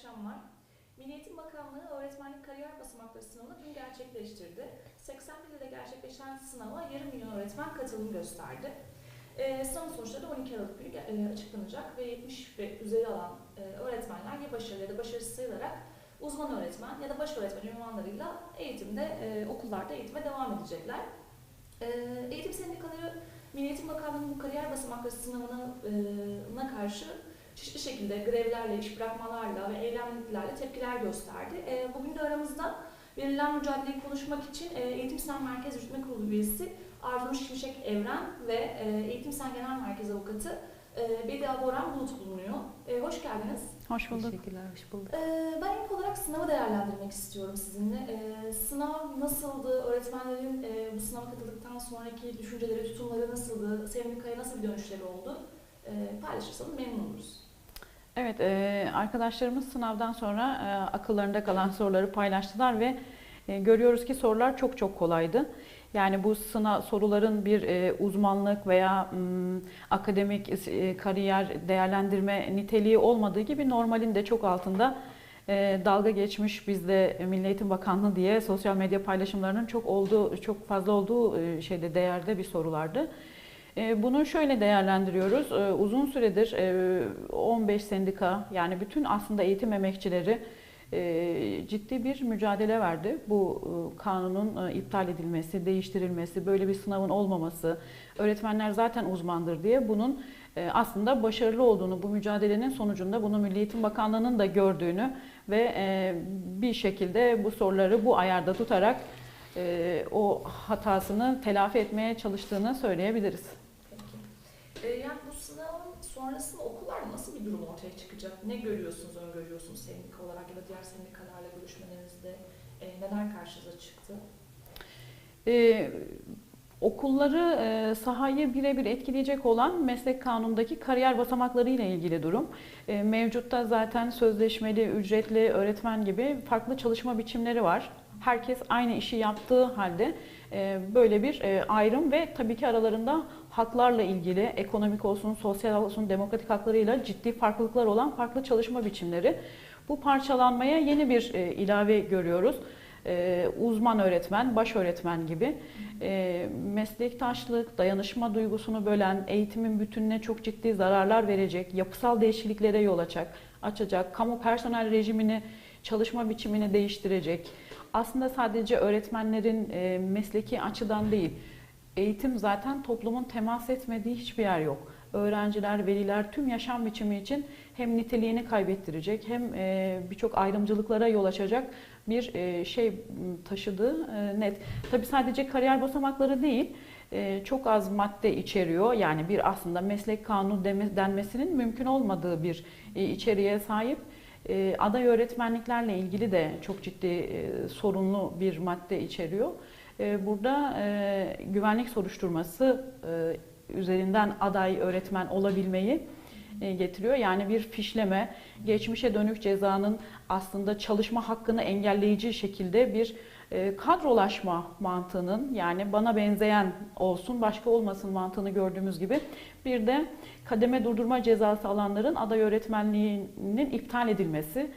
akşamlar. Milli Eğitim Bakanlığı öğretmenlik kariyer basamakları sınavını dün gerçekleştirdi. 81 ilde gerçekleşen sınava yarım milyon öğretmen katılım gösterdi. Ee, sınavın sonuçları 12 Aralık günü e, açıklanacak ve 70 ve üzeri alan e, öğretmenler ya başarılı ya da başarısız sayılarak uzman öğretmen ya da baş öğretmen ünvanlarıyla eğitimde, e, okullarda eğitime devam edecekler. E, eğitim sendikaları Milli Eğitim Bakanlığı'nın bu kariyer basamakları sınavına karşı çeşitli şekilde grevlerle, iş bırakmalarla ve eylemlerle tepkiler gösterdi. E, bugün de aramızda verilen mücadeleyi konuşmak için e, Eğitim Sen Merkez Yürütme Kurulu üyesi Arzu Şimşek Evren ve e, Eğitim Sen Genel Merkez Avukatı e, Bedia Boran Bulut bulunuyor. E, hoş geldiniz. Hoş bulduk. Teşekkürler, hoş bulduk. E, ben ilk olarak sınavı değerlendirmek istiyorum sizinle. E, sınav nasıldı? Öğretmenlerin e, bu sınava katıldıktan sonraki düşünceleri, tutumları nasıldı? Sendikaya nasıl bir dönüşleri oldu? E, paylaşırsanız memnun oluruz. Evet, e, arkadaşlarımız sınavdan sonra e, akıllarında kalan soruları paylaştılar ve e, görüyoruz ki sorular çok çok kolaydı. Yani bu sınav soruların bir e, uzmanlık veya m, akademik e, kariyer değerlendirme niteliği olmadığı gibi normalin de çok altında e, dalga geçmiş bizde Milli Eğitim Bakanlığı diye sosyal medya paylaşımlarının çok olduğu çok fazla olduğu e, şeyde değerde bir sorulardı. E, Bunu şöyle değerlendiriyoruz. E, Uzun süredir e, 15 sendika yani bütün aslında eğitim emekçileri e, ciddi bir mücadele verdi. Bu e, kanunun e, iptal edilmesi, değiştirilmesi, böyle bir sınavın olmaması, öğretmenler zaten uzmandır diye bunun e, aslında başarılı olduğunu, bu mücadelenin sonucunda bunu Milli Eğitim Bakanlığı'nın da gördüğünü ve e, bir şekilde bu soruları bu ayarda tutarak e, o hatasını telafi etmeye çalıştığını söyleyebiliriz. Ee, yani bu sınavın sonrasında okullarda nasıl bir durum ortaya çıkacak? Ne görüyorsunuz, öngörüyorsunuz sendika olarak ya da diğer sendikalarla görüşmelerinizde? Ee, neler karşınıza çıktı? Ee, okulları e, sahayı birebir etkileyecek olan meslek kanunundaki kariyer basamakları ile ilgili durum. E, mevcutta zaten sözleşmeli, ücretli öğretmen gibi farklı çalışma biçimleri var. Herkes aynı işi yaptığı halde e, böyle bir e, ayrım ve tabii ki aralarında haklarla ilgili ekonomik olsun, sosyal olsun, demokratik haklarıyla ciddi farklılıklar olan farklı çalışma biçimleri. Bu parçalanmaya yeni bir e, ilave görüyoruz. E, uzman öğretmen, baş öğretmen gibi e, meslektaşlık, dayanışma duygusunu bölen, eğitimin bütününe çok ciddi zararlar verecek, yapısal değişikliklere yol açacak, açacak, kamu personel rejimini, çalışma biçimini değiştirecek. Aslında sadece öğretmenlerin e, mesleki açıdan değil, eğitim zaten toplumun temas etmediği hiçbir yer yok. Öğrenciler, veliler tüm yaşam biçimi için hem niteliğini kaybettirecek hem e, birçok ayrımcılıklara yol açacak bir e, şey taşıdığı e, net. Tabii sadece kariyer basamakları değil, çok az madde içeriyor. Yani bir aslında meslek kanunu denmesinin mümkün olmadığı bir içeriğe sahip. Aday öğretmenliklerle ilgili de çok ciddi sorunlu bir madde içeriyor. E, Burada e, güvenlik soruşturması e, üzerinden aday öğretmen olabilmeyi e, getiriyor. Yani bir fişleme, geçmişe dönük cezanın aslında çalışma hakkını engelleyici şekilde bir kadrolaşma mantığının yani bana benzeyen olsun başka olmasın mantığını gördüğümüz gibi bir de kademe durdurma cezası alanların aday öğretmenliğinin iptal edilmesi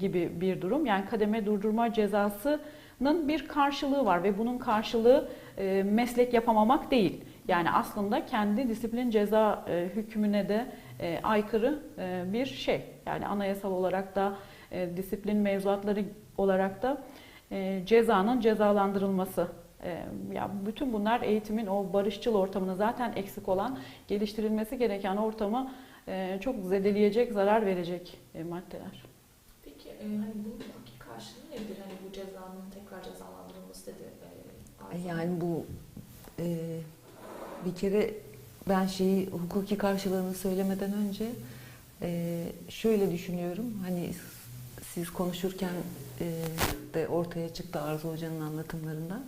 gibi bir durum. Yani kademe durdurma cezasının bir karşılığı var ve bunun karşılığı e, meslek yapamamak değil. Yani aslında kendi disiplin ceza e, hükmüne de e, aykırı e, bir şey. Yani anayasal olarak da e, disiplin mevzuatları olarak da e, cezanın cezalandırılması. E, ya bütün bunlar eğitimin o barışçıl ortamını zaten eksik olan, geliştirilmesi gereken ortamı e, çok zedeleyecek, zarar verecek e, maddeler. Peki hani bunun karşılığı nedir? Hani bu cezanın tekrar cezalandırılması dedi. E, Arzu. Yani bu e, bir kere ben şeyi hukuki karşılığını söylemeden önce e, şöyle düşünüyorum. Hani siz konuşurken e, de ortaya çıktı Arzu Hoca'nın anlatımlarından.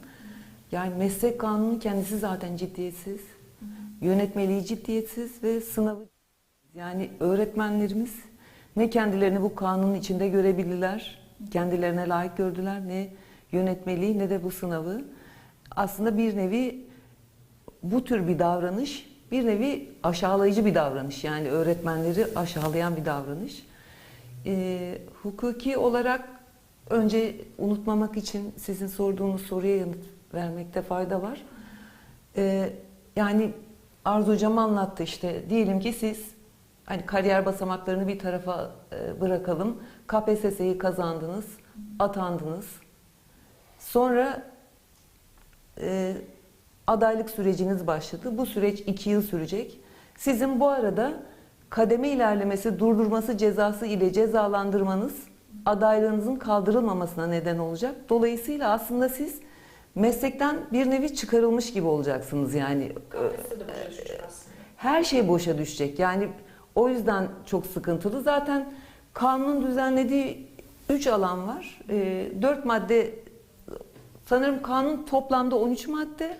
Yani meslek kanunu kendisi zaten ciddiyetsiz. Yönetmeliği ciddiyetsiz ve sınavı yani öğretmenlerimiz ne kendilerini bu kanunun içinde görebildiler, kendilerine layık gördüler ne yönetmeliği ne de bu sınavı. Aslında bir nevi bu tür bir davranış bir nevi aşağılayıcı bir davranış. Yani öğretmenleri aşağılayan bir davranış. e, hukuki olarak önce unutmamak için sizin sorduğunuz soruya yanıt vermekte fayda var. E, yani Arzu Hocam anlattı işte. Diyelim ki siz hani kariyer basamaklarını bir tarafa e, bırakalım. KPSS'yi kazandınız, atandınız. Sonra e, adaylık süreciniz başladı. Bu süreç iki yıl sürecek. Sizin bu arada kademe ilerlemesi, durdurması cezası ile cezalandırmanız adaylığınızın kaldırılmamasına neden olacak. Dolayısıyla aslında siz meslekten bir nevi çıkarılmış gibi olacaksınız yani. Aslında. Her şey boşa düşecek. Yani o yüzden çok sıkıntılı. Zaten kanunun düzenlediği üç alan var. E, dört madde sanırım kanun toplamda 13 madde.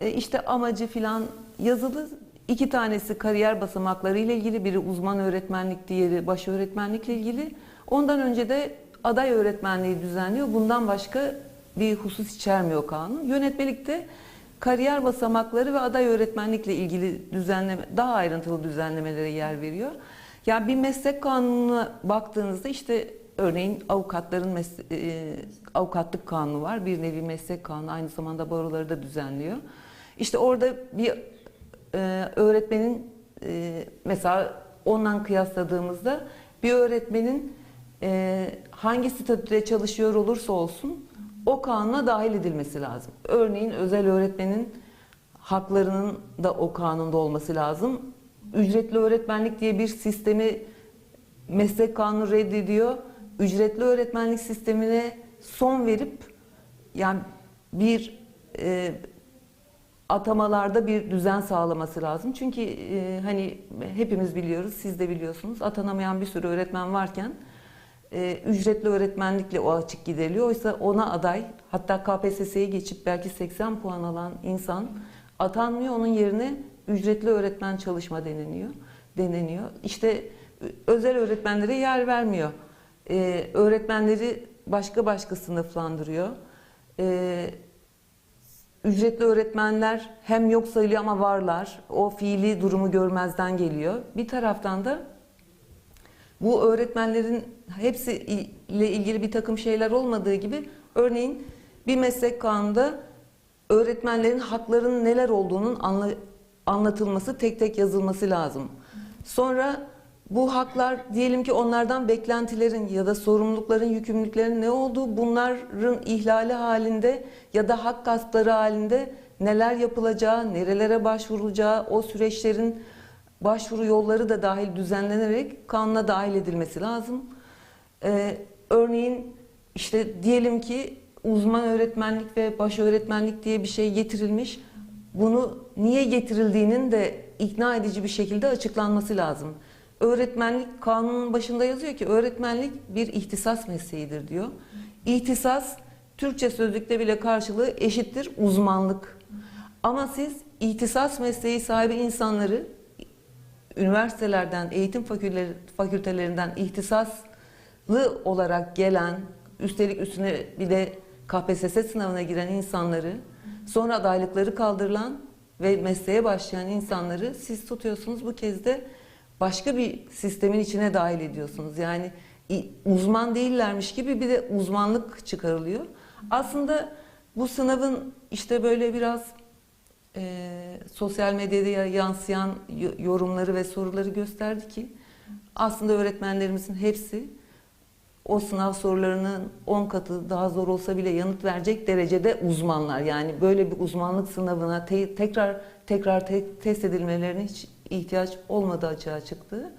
E, işte amacı filan yazılı. İki tanesi kariyer basamakları ile ilgili, biri uzman öğretmenlik, diğeri baş öğretmenlikle ilgili. Ondan önce de aday öğretmenliği düzenliyor. Bundan başka bir husus içermiyor kanun. Yönetmelikte kariyer basamakları ve aday öğretmenlikle ilgili düzenleme, daha ayrıntılı düzenlemelere yer veriyor. Yani bir meslek kanununa baktığınızda işte örneğin avukatların e, avukatlık kanunu var. Bir nevi meslek kanunu aynı zamanda baroları da düzenliyor. İşte orada bir e, öğretmenin e, mesela ondan kıyasladığımızda bir öğretmenin e, hangi statüde çalışıyor olursa olsun o kanuna dahil edilmesi lazım. Örneğin özel öğretmenin haklarının da o kanunda olması lazım. Ücretli öğretmenlik diye bir sistemi meslek kanunu reddediyor. Ücretli öğretmenlik sistemine son verip yani bir e, atamalarda bir düzen sağlaması lazım. Çünkü e, hani hepimiz biliyoruz, siz de biliyorsunuz. Atanamayan bir sürü öğretmen varken e, ücretli öğretmenlikle o açık gideriliyor. Oysa ona aday, hatta KPSS'ye geçip belki 80 puan alan insan atanmıyor. Onun yerine ücretli öğretmen çalışma deneniyor. deneniyor. İşte özel öğretmenlere yer vermiyor. E, öğretmenleri başka başka sınıflandırıyor. E, Ücretli öğretmenler hem yok sayılıyor ama varlar. O fiili durumu görmezden geliyor. Bir taraftan da bu öğretmenlerin hepsi ile ilgili bir takım şeyler olmadığı gibi örneğin bir meslek kanunda öğretmenlerin haklarının neler olduğunun anla- anlatılması, tek tek yazılması lazım. Sonra bu haklar diyelim ki onlardan beklentilerin ya da sorumlulukların, yükümlülüklerin ne olduğu bunların ihlali halinde ya da hak gaspları halinde neler yapılacağı, nerelere başvurulacağı, o süreçlerin başvuru yolları da dahil düzenlenerek kanuna dahil edilmesi lazım. Ee, örneğin işte diyelim ki uzman öğretmenlik ve baş öğretmenlik diye bir şey getirilmiş. Bunu niye getirildiğinin de ikna edici bir şekilde açıklanması lazım. Öğretmenlik kanunun başında yazıyor ki öğretmenlik bir ihtisas mesleğidir diyor. İhtisas Türkçe sözlükte bile karşılığı eşittir uzmanlık. Ama siz ihtisas mesleği sahibi insanları üniversitelerden, eğitim fakülteleri- fakültelerinden ihtisaslı olarak gelen, üstelik üstüne bir de KPSS sınavına giren insanları, sonra adaylıkları kaldırılan ve mesleğe başlayan insanları siz tutuyorsunuz. Bu kez de başka bir sistemin içine dahil ediyorsunuz. Yani uzman değillermiş gibi bir de uzmanlık çıkarılıyor. Aslında bu sınavın işte böyle biraz e, sosyal medyada yansıyan yorumları ve soruları gösterdi ki aslında öğretmenlerimizin hepsi o sınav sorularının 10 katı daha zor olsa bile yanıt verecek derecede uzmanlar. Yani böyle bir uzmanlık sınavına te- tekrar tekrar te- test edilmelerine hiç ihtiyaç olmadığı açığa çıktı.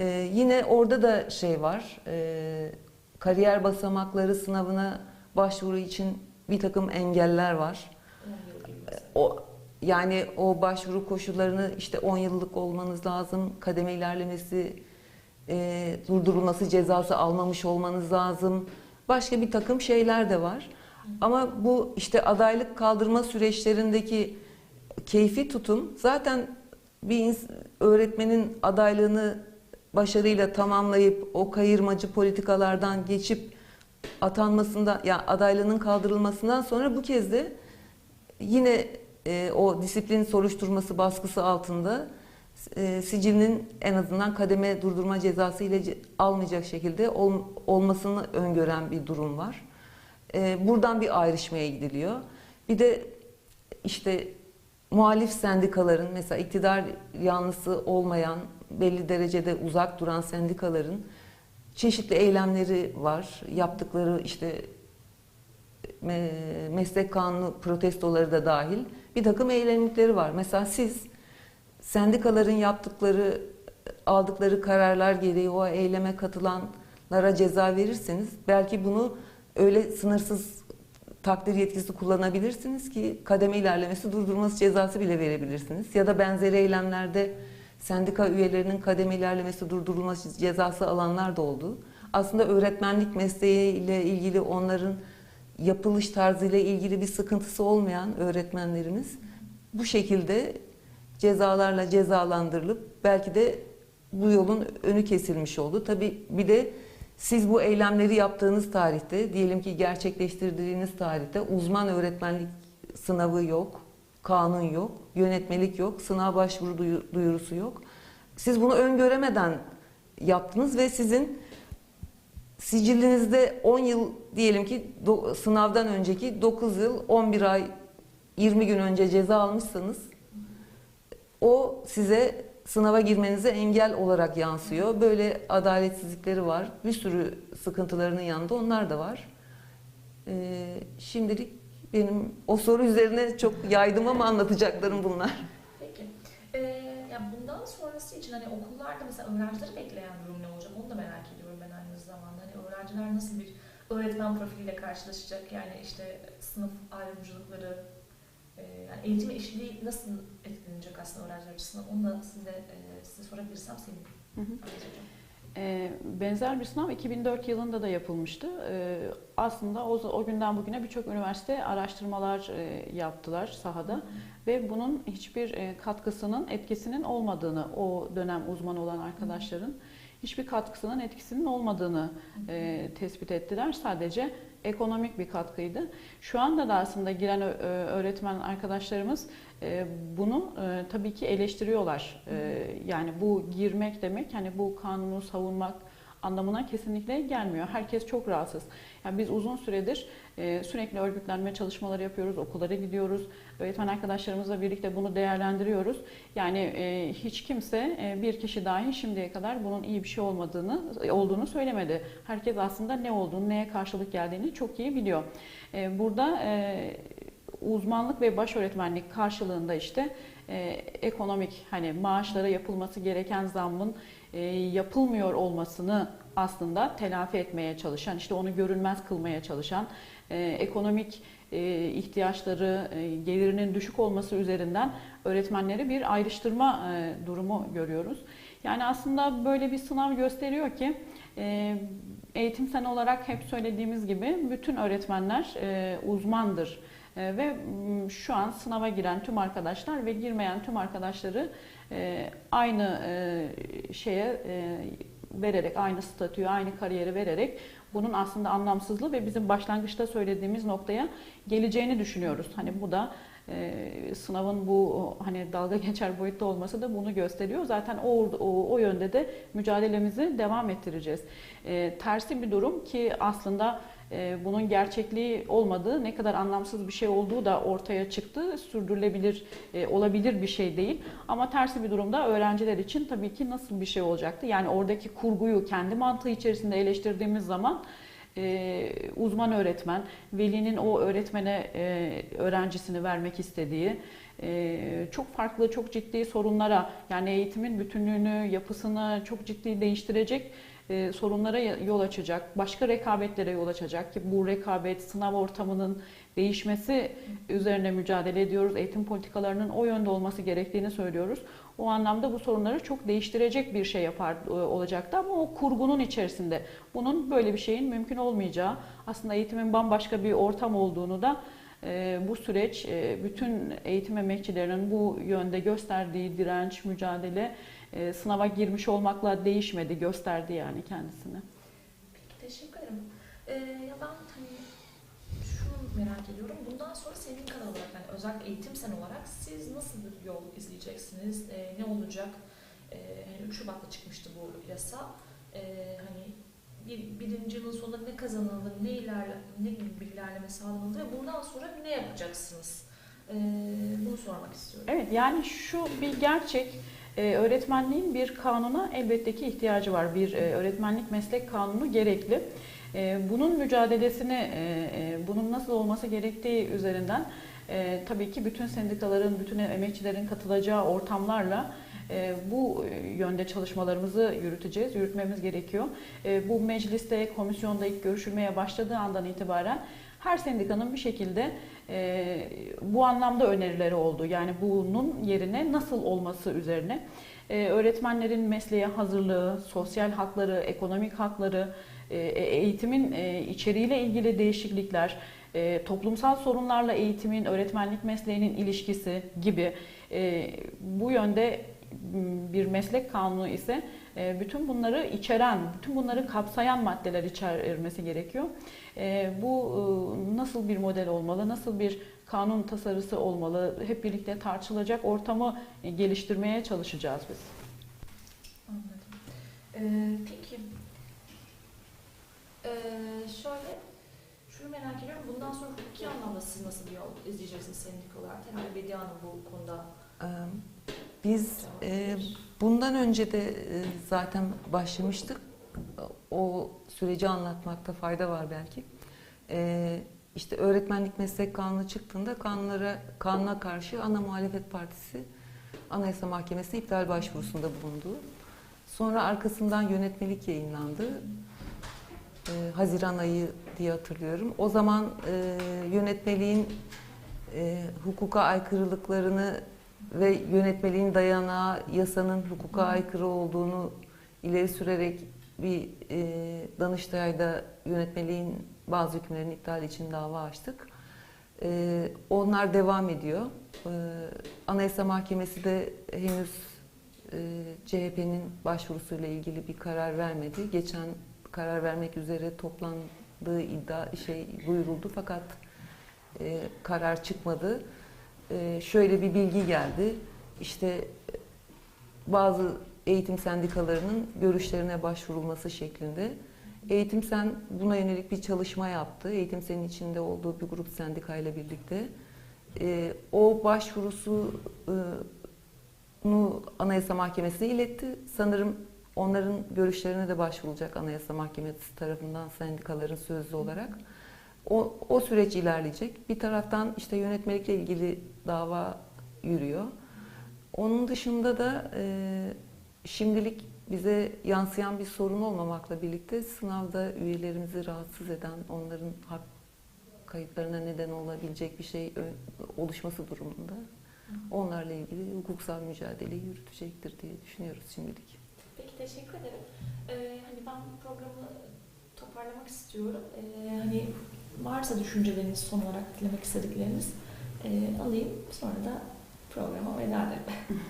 Ee, yine orada da şey var, e, kariyer basamakları sınavına başvuru için bir takım engeller var. 10 yıl gibi mesela. O yani o başvuru koşullarını işte 10 yıllık olmanız lazım, kademe ilerlemesi e, durdurulması cezası almamış olmanız lazım. Başka bir takım şeyler de var. Ama bu işte adaylık kaldırma süreçlerindeki keyfi tutum zaten bir öğretmenin adaylığını başarıyla tamamlayıp o kayırmacı politikalardan geçip atanmasında ya adaylığının kaldırılmasından sonra bu kez de yine e, o disiplin soruşturması baskısı altında e, sicilinin en azından kademe durdurma cezası ile almayacak şekilde ol- olmasını öngören bir durum var. E, buradan bir ayrışmaya gidiliyor. Bir de işte muhalif sendikaların mesela iktidar yanlısı olmayan belli derecede uzak duran sendikaların çeşitli eylemleri var. Yaptıkları işte me- meslek kanunu protestoları da dahil bir takım eylemlikleri var. Mesela siz sendikaların yaptıkları aldıkları kararlar gereği o eyleme katılanlara ceza verirseniz belki bunu öyle sınırsız takdir yetkisi kullanabilirsiniz ki kademe ilerlemesi durdurması cezası bile verebilirsiniz. Ya da benzeri eylemlerde sendika üyelerinin kademe ilerlemesi durdurulması cezası alanlar da oldu. Aslında öğretmenlik mesleğiyle ilgili onların yapılış tarzıyla ilgili bir sıkıntısı olmayan öğretmenlerimiz bu şekilde cezalarla cezalandırılıp belki de bu yolun önü kesilmiş oldu. Tabii bir de siz bu eylemleri yaptığınız tarihte, diyelim ki gerçekleştirdiğiniz tarihte uzman öğretmenlik sınavı yok, kanun yok, yönetmelik yok, sınav başvuru duyu- duyurusu yok. Siz bunu öngöremeden yaptınız ve sizin sicilinizde 10 yıl diyelim ki do- sınavdan önceki 9 yıl 11 ay 20 gün önce ceza almışsanız o size sınava girmenize engel olarak yansıyor. Böyle adaletsizlikleri var. Bir sürü sıkıntılarının yanında onlar da var. Ee, şimdilik benim o soru üzerine çok yaydım ama anlatacaklarım bunlar. Peki. Ee, bundan sonrası için hani okullarda mesela öğrencileri bekleyen durum ne olacak? Onu da merak ediyorum ben aynı zamanda. Hani öğrenciler nasıl bir öğretmen profiliyle karşılaşacak? Yani işte sınıf ayrımcılıkları, yani eğitim eşitliği nasıl etkilenecek aslında öğrenciler açısından? Onu da size, e, size sorabilirsem sevinirim. Hı hı. Ee, Benzer bir sınav 2004 yılında da yapılmıştı. Ee, Aslında o, o günden bugüne birçok üniversite araştırmalar e, yaptılar sahada ve bunun hiçbir e, katkısının, etkisinin olmadığını, o dönem uzman olan arkadaşların hiçbir katkısının, etkisinin olmadığını tespit ettiler. Sadece ekonomik bir katkıydı. Şu anda da aslında giren öğretmen arkadaşlarımız e, bunu e, tabii ki eleştiriyorlar. E, Yani bu girmek demek, hani bu kanunu savunmak anlamına kesinlikle gelmiyor. Herkes çok rahatsız. Yani biz uzun süredir e, sürekli örgütlenme çalışmaları yapıyoruz, okullara gidiyoruz, öğretmen arkadaşlarımızla birlikte bunu değerlendiriyoruz. Yani e, hiç kimse e, bir kişi dahi şimdiye kadar bunun iyi bir şey olmadığını olduğunu söylemedi. Herkes aslında ne olduğunu, neye karşılık geldiğini çok iyi biliyor. E, Burada uzmanlık ve baş öğretmenlik karşılığında işte e, ekonomik hani maaşlara yapılması gereken zammın e, yapılmıyor olmasını aslında telafi etmeye çalışan, işte onu görünmez kılmaya çalışan, ekonomik e, ihtiyaçları, e, gelirinin düşük olması üzerinden öğretmenleri bir ayrıştırma e, durumu görüyoruz. Yani aslında böyle bir sınav gösteriyor ki e, eğitimsel olarak hep söylediğimiz gibi bütün öğretmenler e, uzmandır. E, ve şu an sınava giren tüm arkadaşlar ve girmeyen tüm arkadaşları e, aynı e, şeye e, vererek, aynı statüyü, aynı kariyeri vererek bunun aslında anlamsızlığı ve bizim başlangıçta söylediğimiz noktaya geleceğini düşünüyoruz. Hani bu da e, sınavın bu hani dalga geçer boyutta olması da bunu gösteriyor. Zaten o, o, o yönde de mücadelemizi devam ettireceğiz. E, tersi bir durum ki aslında bunun gerçekliği olmadığı, ne kadar anlamsız bir şey olduğu da ortaya çıktı. Sürdürülebilir e, olabilir bir şey değil. Ama tersi bir durumda öğrenciler için tabii ki nasıl bir şey olacaktı? Yani oradaki kurguyu kendi mantığı içerisinde eleştirdiğimiz zaman e, uzman öğretmen, velinin o öğretmene e, öğrencisini vermek istediği çok farklı, çok ciddi sorunlara yani eğitimin bütünlüğünü, yapısını çok ciddi değiştirecek e, sorunlara yol açacak, başka rekabetlere yol açacak ki bu rekabet, sınav ortamının değişmesi üzerine mücadele ediyoruz. Eğitim politikalarının o yönde olması gerektiğini söylüyoruz. O anlamda bu sorunları çok değiştirecek bir şey yapar e, olacaktı ama o kurgunun içerisinde bunun böyle bir şeyin mümkün olmayacağı, aslında eğitimin bambaşka bir ortam olduğunu da e, bu süreç e, bütün eğitim emekçilerinin bu yönde gösterdiği direnç, mücadele e, sınava girmiş olmakla değişmedi, gösterdi yani kendisini. Peki teşekkür ederim. Ee, ya ben hani şunu merak ediyorum. Bundan sonra sendikal olarak hani özellikle eğitim sen olarak siz nasıl bir yol izleyeceksiniz? E, ne olacak? E, hani 3 Şubat'ta çıkmıştı bu yasa. E, hani bir, birinci yılın sonunda ne kazanılır, ne ilerle, ne gibi bir ilerleme sağlanıldı ve bundan sonra ne yapacaksınız? E, bunu sormak istiyorum. Evet yani şu bir gerçek e, öğretmenliğin bir kanuna elbette ki ihtiyacı var. Bir e, öğretmenlik meslek kanunu gerekli. E, bunun mücadelesini, e, e, bunun nasıl olması gerektiği üzerinden e, tabii ki bütün sendikaların, bütün emekçilerin katılacağı ortamlarla e, bu e, yönde çalışmalarımızı yürüteceğiz, yürütmemiz gerekiyor. E, bu mecliste, komisyonda ilk görüşülmeye başladığı andan itibaren her sendikanın bir şekilde e, bu anlamda önerileri oldu. Yani bunun yerine nasıl olması üzerine. E, öğretmenlerin mesleğe hazırlığı, sosyal hakları, ekonomik hakları, e, eğitimin e, içeriğiyle ilgili değişiklikler, e, toplumsal sorunlarla eğitimin, öğretmenlik mesleğinin ilişkisi gibi e, bu yönde bir meslek kanunu ise e, bütün bunları içeren, bütün bunları kapsayan maddeler içermesi gerekiyor. E, bu e, nasıl bir model olmalı, nasıl bir kanun tasarısı olmalı, hep birlikte tartışılacak ortamı geliştirmeye çalışacağız biz. Anladım. Ee, peki, ee, şöyle, şunu merak ediyorum. Bundan sonra hukuki anlamda siz nasıl bir yol izleyeceksiniz sendik olarak? Herhalde Bediye Hanım bu konuda Ee, Biz e, bundan önce de e, zaten başlamıştık. O süreci anlatmakta fayda var belki. E, işte öğretmenlik meslek kanunu çıktığında kanunlara kanuna karşı ana muhalefet partisi Anayasa Mahkemesi'ne iptal başvurusunda bulundu. Sonra arkasından yönetmelik yayınlandı. E, Haziran ayı diye hatırlıyorum. O zaman e, yönetmeliğin e, hukuka aykırılıklarını ve yönetmeliğin dayanağı yasanın hukuka aykırı olduğunu ileri sürerek bir e, Danıştay'da yönetmeliğin bazı hükümlerin iptali için dava açtık. E, onlar devam ediyor. E, Anayasa Mahkemesi de henüz e, CHP'nin başvurusuyla ilgili bir karar vermedi. Geçen karar vermek üzere toplandığı iddia şey duyuruldu fakat e, karar çıkmadı. E, şöyle bir bilgi geldi. İşte e, bazı eğitim sendikalarının görüşlerine başvurulması şeklinde. Eğitim Sen buna yönelik bir çalışma yaptı. Eğitim Sen'in içinde olduğu bir grup sendikayla birlikte. E, o başvurusu e, nu Anayasa Mahkemesi'ne iletti. Sanırım onların görüşlerine de başvurulacak Anayasa Mahkemesi tarafından sendikaların sözlü olarak. O, o süreç ilerleyecek. Bir taraftan işte yönetmelikle ilgili dava yürüyor. Onun dışında da e, şimdilik bize yansıyan bir sorun olmamakla birlikte sınavda üyelerimizi rahatsız eden, onların hak kayıplarına neden olabilecek bir şey oluşması durumunda onlarla ilgili hukuksal mücadeleyi yürütecektir diye düşünüyoruz şimdilik. Peki teşekkür ederim. Ee, hani ben programı toparlamak istiyorum. Ee, hani varsa düşünceleriniz son olarak dilemek istedikleriniz e, alayım. Sonra da programa veda ederim.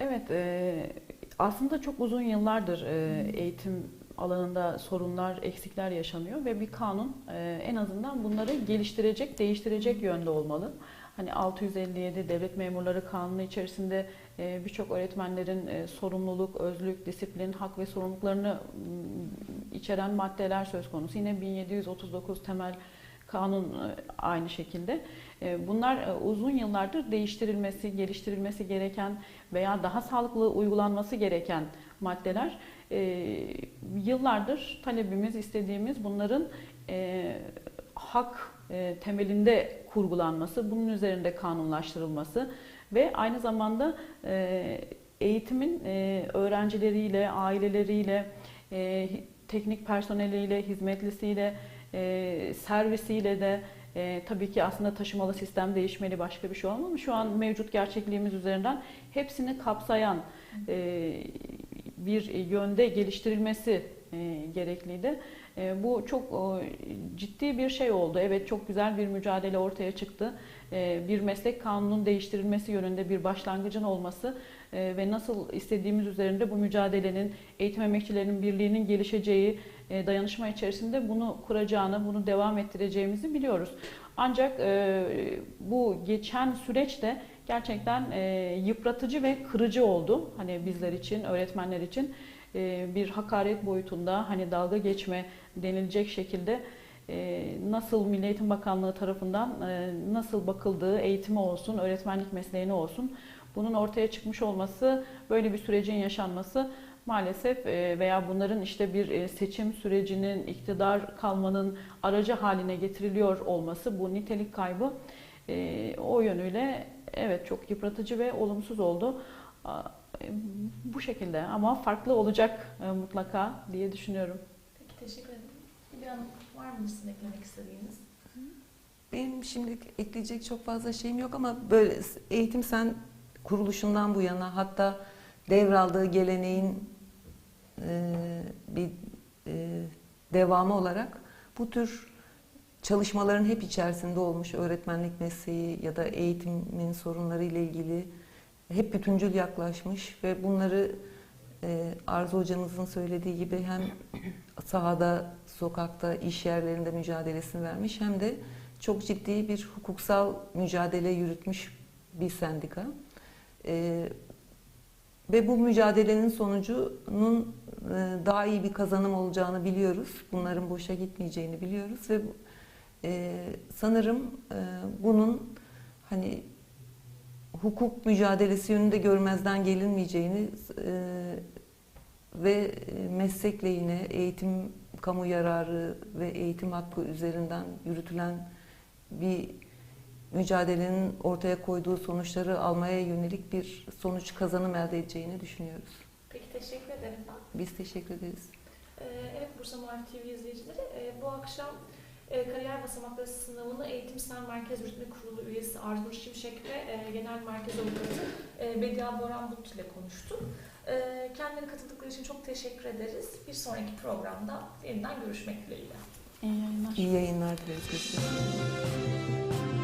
Evet, e, aslında çok uzun yıllardır e, eğitim alanında sorunlar, eksikler yaşanıyor ve bir kanun e, en azından bunları geliştirecek, değiştirecek yönde olmalı. Hani 657 Devlet Memurları Kanunu içerisinde birçok öğretmenlerin e, sorumluluk, özlük, disiplin, hak ve sorumluluklarını içeren maddeler söz konusu. Yine 1739 temel kanun e, aynı şekilde. E, Bunlar uzun yıllardır değiştirilmesi, geliştirilmesi gereken veya daha sağlıklı uygulanması gereken maddeler. Yıllardır talebimiz, istediğimiz bunların hak temelinde kurgulanması, bunun üzerinde kanunlaştırılması ve aynı zamanda e, eğitimin e, öğrencileriyle, aileleriyle, e, teknik personeliyle, hizmetlisiyle, servisiyle de e, tabii ki aslında taşımalı sistem değişmeli başka bir şey olmamalı. Şu an mevcut gerçekliğimiz üzerinden hepsini kapsayan e, bir yönde geliştirilmesi e, gerekliydi. E, bu çok ciddi bir şey oldu. Evet çok güzel bir mücadele ortaya çıktı. E, bir meslek kanunun değiştirilmesi yönünde bir başlangıcın olması e, ve nasıl istediğimiz üzerinde bu mücadelenin eğitim emekçilerinin birliğinin gelişeceği e, dayanışma içerisinde bunu kuracağını, bunu devam ettireceğimizi biliyoruz. Ancak e, bu geçen süreç de gerçekten e, yıpratıcı ve kırıcı oldu. Hani bizler için, öğretmenler için e, bir hakaret boyutunda hani dalga geçme denilecek şekilde e, nasıl Milli Eğitim Bakanlığı tarafından e, nasıl bakıldığı eğitimi olsun, öğretmenlik mesleğine olsun bunun ortaya çıkmış olması, böyle bir sürecin yaşanması maalesef e, veya bunların işte bir e, seçim sürecinin iktidar kalmanın aracı haline getiriliyor olması bu nitelik kaybı e, o yönüyle evet çok yıpratıcı ve olumsuz oldu. E, Bu şekilde ama farklı olacak e, mutlaka diye düşünüyorum. Peki teşekkür ederim. Hülya Hanım var mı sizin eklemek istediğiniz? Benim şimdi ekleyecek çok fazla şeyim yok ama böyle eğitim sen kuruluşundan bu yana hatta devraldığı geleneğin e, bir e, devamı olarak bu tür çalışmaların hep içerisinde olmuş öğretmenlik mesleği ya da eğitimin sorunları ile ilgili hep bütüncül yaklaşmış ve bunları e, Arzu hocamızın söylediği gibi hem sahada, sokakta, iş yerlerinde mücadelesini vermiş hem de çok ciddi bir hukuksal mücadele yürütmüş bir sendika. Ee, ve bu mücadelenin sonucunun e, daha iyi bir kazanım olacağını biliyoruz. Bunların boşa gitmeyeceğini biliyoruz ve e, sanırım e, bunun hani hukuk mücadelesi yönünde görmezden gelinmeyeceğini e, ve e, meslek lehine eğitim kamu yararı ve eğitim hakkı üzerinden yürütülen bir mücadelenin ortaya koyduğu sonuçları almaya yönelik bir sonuç kazanım elde edeceğini düşünüyoruz. Peki teşekkür ederim ben. Biz teşekkür ederiz. Ee, Evet Bursa Mavi TV izleyicileri e, bu akşam e, kariyer basamakları sınavını Eğitim Sınav Merkez Yürütme Kurulu üyesi Arzu Şimşek ve e, Genel Merkez Avukatı e, Bedia Boran Bulut ile konuştuk. E, Kendilerine katıldıkları için çok teşekkür ederiz. Bir sonraki programda yeniden görüşmek dileğiyle. İyi yayınlar. İyi yayınlar dileriz. Görüşmek üzere.